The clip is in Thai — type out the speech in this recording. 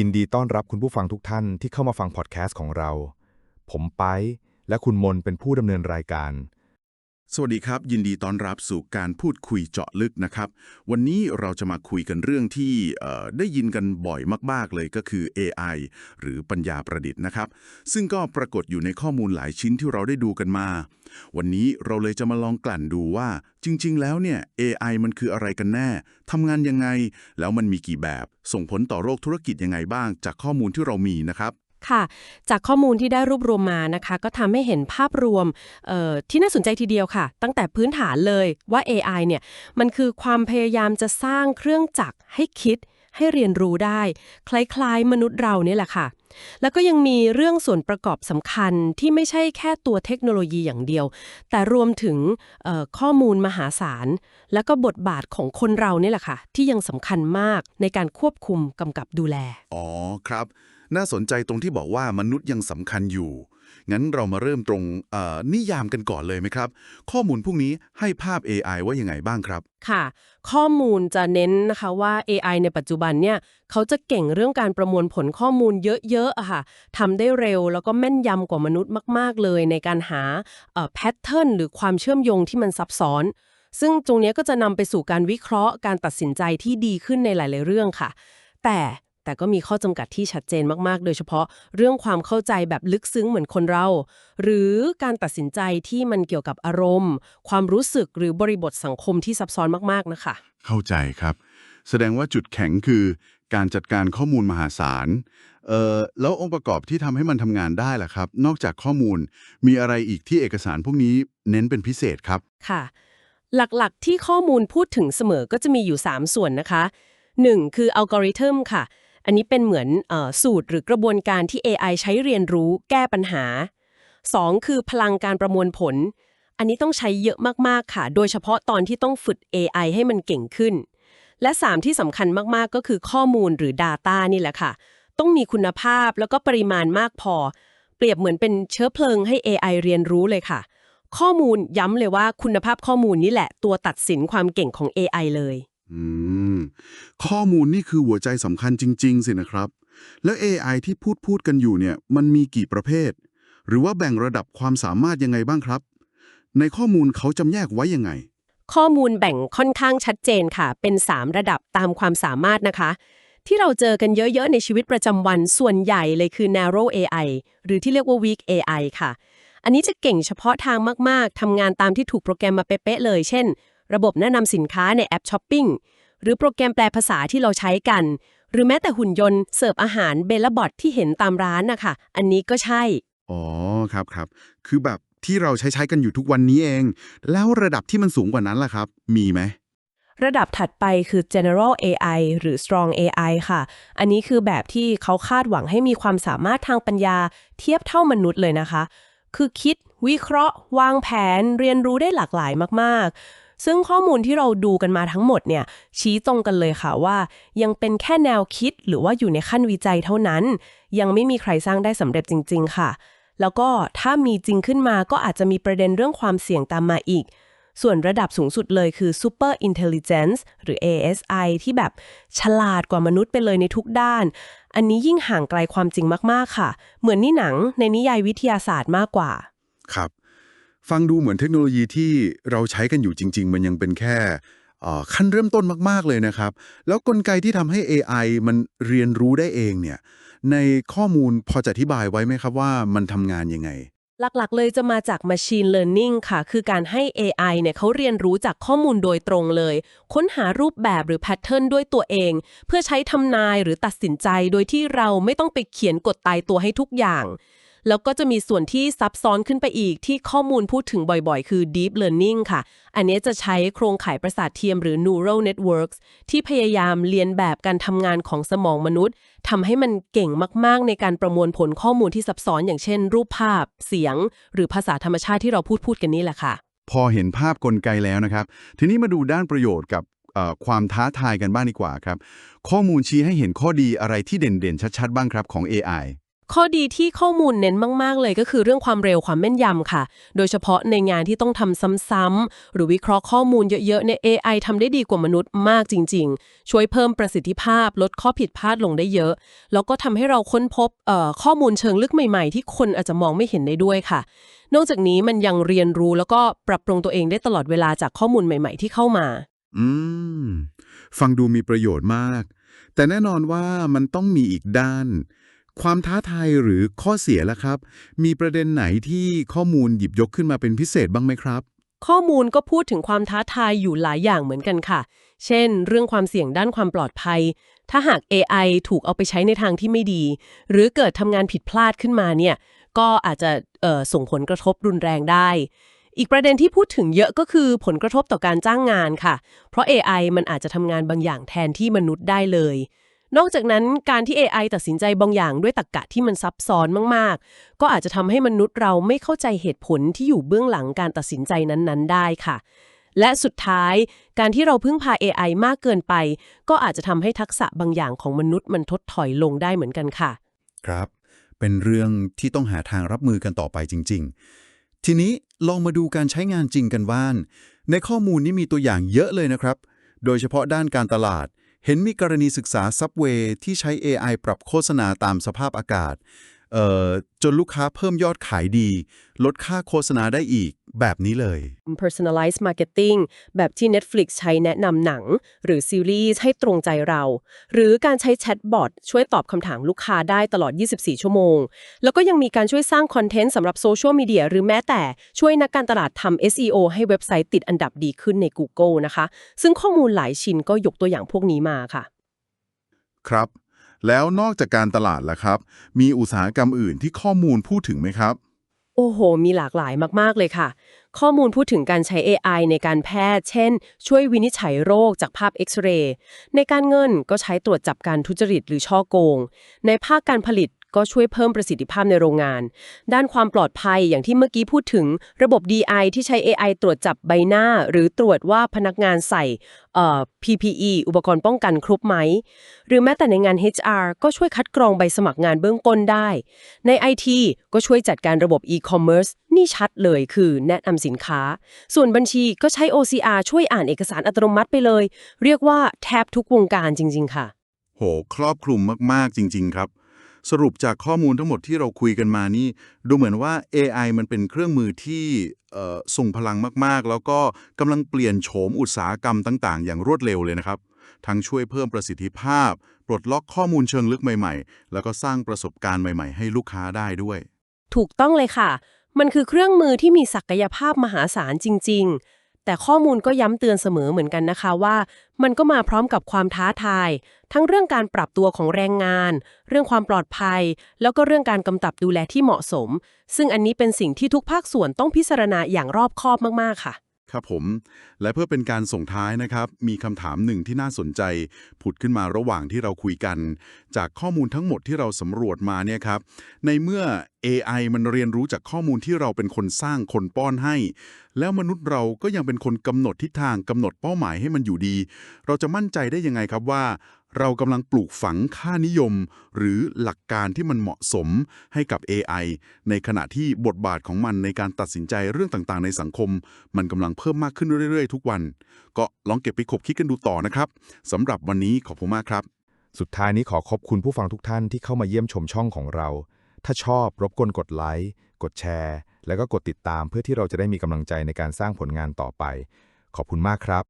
ยินดีต้อนรับคุณผู้ฟังทุกท่านที่เข้ามาฟังพอดแคสต์ของเรา ผมไปและคุณมนเป็นผู้ดำเนินรายการ สวัสดีครับ ยินดีต้อนรับสู่การพูดคุยเจาะลึกนะครับ วันนี้เราจะมาคุยกันเรื่องที่ได้ยินกันบ่อยมาก ๆ เลยก็คือ AI หรือปัญญาประดิษฐ์นะครับ ซึ่งก็ปรากฏอยู่ในข้อมูลหลายชิ้นที่เราได้ดูกันมา วันนี้เราเลยจะมาลองกลั่นดูว่า จริง ๆ แล้วเนี่ย AI มันคืออะไรกันแน่ทำงานยังไง แล้วมันมีกี่แบบ ส่งผลต่อโลกธุรกิจยังไงบ้าง จากข้อมูลที่เรามีนะครับ ค่ะ จากข้อมูลที่ได้รวบรวมมานะคะ ก็ทำให้เห็นภาพรวมที่น่าสนใจทีเดียวค่ะ ตั้งแต่พื้นฐานเลยว่า AI เนี่ยมันคือความพยายามจะสร้างเครื่องจักรให้คิดให้เรียนรู้ได้ คล้ายๆ มนุษย์เราเนี่ยแหละค่ะ แล้วก็ยังมีเรื่องส่วนประกอบสำคัญที่ไม่ใช่แค่ตัวเทคโนโลยีอย่างเดียว แต่รวมถึงข้อมูลมหาศาล แล้วก็บทบาทของคนเราเนี่ยแหละค่ะ ที่ยังสำคัญมากในการควบคุมกำกับดูแล อ๋อครับ น่าสนใจตรงที่บอกว่ามนุษย์ยังสำคัญอยู่ งั้นเรามาเริ่มตรงนิยามกันก่อนเลยไหมครับ ข้อมูลพวกนี้ให้ภาพ AI ว่ายังไงบ้างครับ ค่ะ ข้อมูลจะเน้นนะคะว่า AI ในปัจจุบันเนี่ยเขาจะเก่งเรื่องการประมวลผลข้อมูลเยอะๆอะค่ะทำได้เร็วแล้วก็แม่นยำกว่ามนุษย์มาก ๆ เลย ในการหาแพทเทิร์นหรือความเชื่อมโยงที่มันซับซ้อนซึ่งตรงนี้ก็จะนำไปสู่การวิเคราะห์การตัดสินใจที่ดีขึ้นในหลาย ๆ เรื่องค่ะ แต่ แต่ก็มีข้อจำกัดที่ชัดเจนมากๆ โดยเฉพาะเรื่องความเข้าใจแบบลึกซึ้งเหมือนคนเรา หรือการตัดสินใจที่มันเกี่ยวกับอารมณ์ ความรู้สึกหรือบริบทสังคมที่ซับซ้อนมากๆนะคะ เข้าใจครับ แสดงว่าจุดแข็งคือการจัดการข้อมูลมหาศาลเอ่อแล้วองค์ประกอบที่ทำให้มันทำงานได้ล่ะครับ นอกจากข้อมูลมีอะไรอีกที่เอกสารพวกนี้เน้นเป็นพิเศษครับค่ะ หลักๆที่ข้อมูลพูดถึงเสมอก็จะมีอยู่ 3 ส่วนนะคะ 1. คืออัลกอริทึมค่ะ อันนี้เป็นเหมือนอสูตรหรือกระบวนการที่ AI ใช้เรียนรู้แก้ปัญหา 2. คือพลังการประมวลผล อันนี้ต้องใช้เยอะมาก ๆ ค่ะ โดยเฉพาะตอนที่ต้องฝึก AI ให้มันเก่งขึ้น และ 3 ที่สำคัญมาก ๆ ก็คือข้อมูลหรือ Data นี่แหละค่ะ ต้องมีคุณภาพแล้วก็ปริมาณมากพอ เปรียบเหมือนเป็นเชื้อเพลิงให้ AI เรียนรู้เลยค่ะ ข้อมูลย้ำเลยว่าคุณภาพข้อมูลนี่แหละ ตัวตัดสินความเก่งของ AI เลย อืม ข้อมูลนี่คือหัวใจสำคัญจริง ๆ สินะครับ แล้ว AI ที่พูดพูดกันอยู่เนี่ย มันมีกี่ประเภท หรือว่าแบ่งระดับความสามารถยังไงบ้างครับ ในข้อมูลเขาจำแยกไว้ยังไง ข้อมูลแบ่งค่อนข้างชัดเจนค่ะ เป็น 3 ระดับตามความสามารถนะคะ ที่เราเจอกันเยอะ ๆ ในชีวิตประจำวันส่วนใหญ่เลยคือ narrow AI หรือที่เรียกว่า weak AI ค่ะ อันนี้จะเก่งเฉพาะทางมาก ๆทำงานตามที่ถูกโปรแกรมมาเป๊ะๆเลย เช่น ระบบแนะนำสินค้าในแอปช้อปปิ้งหรือโปรแกรมแปลภาษาที่เราใช้กัน หรือแม้แต่หุ่นยนต์เสิร์ฟอาหารเบลบอทที่เห็นตามร้านนะคะ อันนี้ก็ใช่ อ๋อครับครับ คือแบบที่เราใช้ใช้กันอยู่ทุกวันนี้เอง แล้วระดับที่มันสูงกว่านั้นล่ะครับ มีไหม ระดับถัดไปคือ general AI หรือ strong AI ค่ะ อันนี้คือแบบที่เขาคาดหวังให้มีความสามารถทางปัญญา เทียบเท่ามนุษย์เลยนะคะ คือคิด วิเคราะห์ วางแผน เรียนรู้ได้หลากหลายมากๆ ซึ่งข้อมูลที่เราดูกันมาทั้งหมดเนี่ยชี้ตรงกันเลยค่ะว่า ยังเป็นแค่แนวคิดหรือว่าอยู่ในขั้นวิจัยเท่านั้น ยังไม่มีใครสร้างได้สำเร็จจริง ๆ ค่ะ แล้วก็ถ้ามีจริงขึ้นมาก็อาจจะมีประเด็นเรื่องความเสี่ยงตามมาอีก ส่วนระดับสูงสุดเลยคือ Super Intelligence หรือ ASI ที่แบบฉลาดกว่ามนุษย์ไปเลยในทุกด้าน อันนี้ยิ่งห่างไกลความจริงมากๆค่ะ เหมือนนี่หนังในนิยายวิทยาศาสตร์มากกว่า ครับ ฟังดูเหมือนเทคโนโลยีที่เราใช้กันอยู่จริง ๆ มันยังเป็นแค่ขั้นเริ่มต้นมาก ๆ เลยนะครับ แล้วกลไกที่ทำให้ AI มันเรียนรู้ได้เองเนี่ยในข้อมูลพอจะอธิบายไว้ไหมครับว่ามันทำงานยังไง หลักๆ เลยจะมาจาก Machine Learning ค่ะ คือการให้ AI เนี่ยเขาเรียนรู้จากข้อมูลโดยตรงเลย ค้นหารูปแบบหรือแพทเทิร์นด้วยตัวเอง เพื่อใช้ทำนายหรือตัดสินใจโดยที่เราไม่ต้องไปเขียนกฎตายตัวให้ทุกอย่าง แล้วก็จะมีส่วนที่ซับซ้อนขึ้นไปอีกที่ข้อมูลพูดถึงบ่อยๆ คือ Deep Learning ค่ะ อันนี้จะใช้โครงข่ายประสาทเทียมหรือ Neural Networks ที่พยายามเรียนแบบการทำงานของสมองมนุษย์ทำให้มันเก่งมากๆ ในการประมวลผลข้อมูลที่ซับซ้อน อย่างเช่น รูปภาพ เสียง หรือภาษาธรรมชาติที่เราพูดพูดกันนี่แหละค่ะ พอเห็นภาพกลไกแล้วนะครับ ทีนี้มาดูด้านประโยชน์กับความท้าทายกันบ้างดีกว่าครับ ข้อมูลชี้ให้เห็นข้อดีอะไรที่เด่นๆ ชัดๆ บ้างครับของ AI ข้อดีที่ข้อมูลเน้นมาก ๆ เลยก็คือเรื่องความเร็วความแม่นยำค่ะ โดยเฉพาะในงานที่ต้องทำซ้ำๆหรือวิเคราะห์ข้อมูลเยอะๆเนี่ย AI ทำได้ดีกว่ามนุษย์มากจริง ๆ ช่วยเพิ่มประสิทธิภาพ ลดข้อผิดพลาดลงได้เยอะ แล้วก็ทำให้เราค้นพบข้อมูลเชิงลึกใหม่ ๆ ที่คนอาจจะมองไม่เห็นได้ด้วยค่ะ นอกจากนี้มันยังเรียนรู้แล้วก็ปรับปรุงตัวเองได้ตลอดเวลาจากข้อมูลใหม่ ๆ ที่เข้ามา อืม ฟังดูมีประโยชน์มาก แต่แน่นอนว่ามันต้องมีอีกด้าน ความท้าทายหรือข้อเสียล่ะครับ มีประเด็นไหนที่ข้อมูลหยิบยกขึ้นมาเป็นพิเศษบ้างไหมครับ ข้อมูลก็พูดถึงความท้าทายอยู่หลายอย่างเหมือนกันค่ะ เช่น เรื่องความเสี่ยงด้านความปลอดภัย ถ้าหาก AI ถูกเอาไปใช้ในทางที่ไม่ดี หรือเกิดทำงานผิดพลาดขึ้นมาเนี่ย ก็อาจจะส่งผลกระทบรุนแรงได้ อีกประเด็นที่พูดถึงเยอะก็คือผลกระทบต่อการจ้างงานค่ะ เพราะ AI มันอาจจะทำงานบางอย่างแทนที่มนุษย์ได้เลย นอกจากนั้นการที่ AI ตัดสินใจบางอย่างด้วยตรรกะที่มันซับซ้อนมาก ๆ ก็อาจจะทำให้มนุษย์เราไม่เข้าใจเหตุผลที่อยู่เบื้องหลังการตัดสินใจนั้น ๆ ได้ค่ะ และสุดท้ายการที่เราพึ่งพา AI มากเกินไป ก็อาจจะทำให้ทักษะบางอย่างของมนุษย์มันทดถอยลงได้เหมือนกันค่ะ ครับ เป็นเรื่องที่ต้องหาทางรับมือกันต่อไปจริง ๆ ทีนี้ลองมาดูการใช้งานจริงกันบ้างในข้อมูลนี้มีตัวอย่างเยอะเลยนะครับ โดยเฉพาะด้านการตลาด เห็นมีกรณีศึกษาซับเวย์ที่ใช้ AI ปรับโฆษณาตามสภาพอากาศ จนลูกค้าเพิ่มยอดขายดี ลดค่าโฆษณาได้อีกแบบนี้เลย personalized marketing แบบที่ Netflix ใช้แนะนำหนัง หรือซีรีส์ให้ตรงใจเรา หรือการใช้แชทบอทช่วยตอบคำถามลูกค้าได้ตลอด 24 ชั่วโมง แล้วก็ยังมีการช่วยสร้างคอนเทนต์สำหรับโซเชียลมีเดียหรือแม้แต่ช่วยนักการตลาดทำ SEO ให้เว็บไซต์ติดอันดับดีขึ้นใน Google นะคะ ซึ่งข้อมูลหลายชิ้นก็ยกตัวอย่างพวกนี้มาค่ะ ครับ แล้วนอกจากการตลาดล่ะครับ มีอุตสาหกรรมอื่นที่ข้อมูลพูดถึงไหมครับ โอ้โห มีหลากหลายมาก ๆ เลยค่ะ ข้อมูลพูดถึงการใช้ AI ในการแพทย์ เช่น ช่วยวินิจฉัยโรคจากภาพเอ็กซเรย์ ในการเงินก็ใช้ตรวจจับการทุจริตหรือช่อโกง ในภาคการผลิต ก็ช่วยเพิ่มประสิทธิภาพในโรงงาน ด้านความปลอดภัยอย่างที่เมื่อกี้พูดถึงระบบ DI ที่ใช้ AI ตรวจจับใบหน้า หรือตรวจว่าพนักงานใส่เอ่อ PPE อุปกรณ์ป้องกันครบไหม หรือแม้แต่ในงาน HR ก็ช่วยคัดกรองใบสมัครงานเบื้องต้นได้ ใน IT ก็ช่วยจัดการระบบ e-commerce นี่ชัดเลยคือแนะนำสินค้า ส่วนบัญชีก็ใช้ OCR ช่วยอ่านเอกสารอัตโนมัติไปเลย เรียกว่าแทบทุกวงการจริง ๆ ค่ะ โห ครอบคลุมมาก ๆ จริง ๆ ครับ สรุปจากข้อมูลทั้งหมดที่เราคุยกันมานี่ ดูเหมือนว่า AI มันเป็นเครื่องมือที่ส่งพลังมากๆ แล้วก็กำลังเปลี่ยนโฉมอุตสาหกรรมต่างๆ อย่างรวดเร็วเลยนะครับ ทั้งช่วยเพิ่มประสิทธิภาพ ปลดล็อกข้อมูลเชิงลึกใหม่ๆ แล้วก็สร้างประสบการณ์ใหม่ ๆ ให้ลูกค้าได้ด้วย ถูกต้องเลยค่ะ มันคือเครื่องมือที่มีศักยภาพมหาศาลจริง ๆ แต่ข้อมูลก็ย้ำเตือนเสมอเหมือนกันนะคะว่า มันก็มาพร้อมกับความท้าทาย ทั้งเรื่องการปรับตัวของแรงงาน เรื่องความปลอดภัย แล้วก็เรื่องการกำกับดูแลที่เหมาะสม ซึ่งอันนี้เป็นสิ่งที่ทุกภาคส่วนต้องพิจารณาอย่างรอบคอบมากๆค่ะ ครับผม และเพื่อเป็นการส่งท้ายนะครับ มีคำถามหนึ่งที่น่าสนใจ ผุดขึ้นมาระหว่างที่เราคุยกัน จากข้อมูลทั้งหมดที่เราสำรวจมาเนี่ยครับ ในเมื่อ AI มันเรียนรู้จากข้อมูลที่เราเป็นคนสร้างคนป้อนให้ แล้วมนุษย์เราก็ยังเป็นคนกำหนดทิศทางกำหนดเป้าหมายให้มันอยู่ดี เราจะมั่นใจได้ยังไงครับว่า เรากำลังปลูกฝังค่านิยม หรือหลักการที่มันเหมาะสมให้กับ AI ในขณะที่บทบาทของมันในการตัดสินใจเรื่องต่างๆ ในสังคม มันกำลังเพิ่มมากขึ้นเรื่อยๆ ทุกวัน ก็ลองเก็บไปคบคิดกันดูต่อนะครับสำหรับวันนี้ขอบคุณมากครับ สุดท้ายนี้ขอขอบคุณผู้ฟังทุกท่านที่เข้ามาเยี่ยมชมช่องของเรา ถ้าชอบรบกวนกดไลค์กดแชร์ แล้วก็กดติดตามเพื่อที่เราจะได้มีกำลังใจในการสร้างผลงานต่อไป ขอบคุณมากครับ